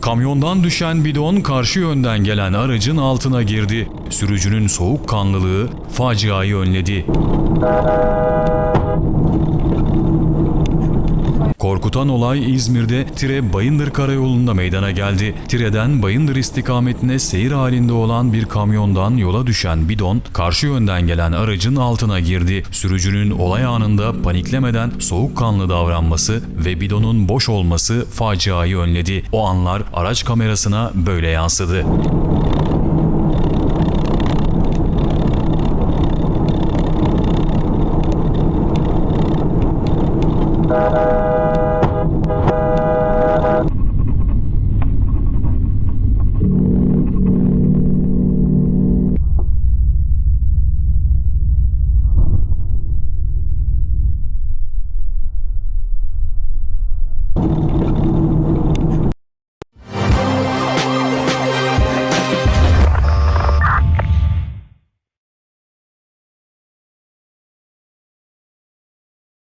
Kamyondan düşen bidon karşı yönden gelen aracın altına girdi. Sürücünün soğukkanlılığı faciayı önledi. korkutan olay İzmir'de Tire Bayındır Karayolu'nda meydana geldi. Tire'den Bayındır istikametine seyir halinde olan bir kamyondan yola düşen bidon karşı yönden gelen aracın altına girdi. Sürücünün olay anında paniklemeden soğukkanlı davranması ve bidonun boş olması faciayı önledi. O anlar araç kamerasına böyle yansıdı.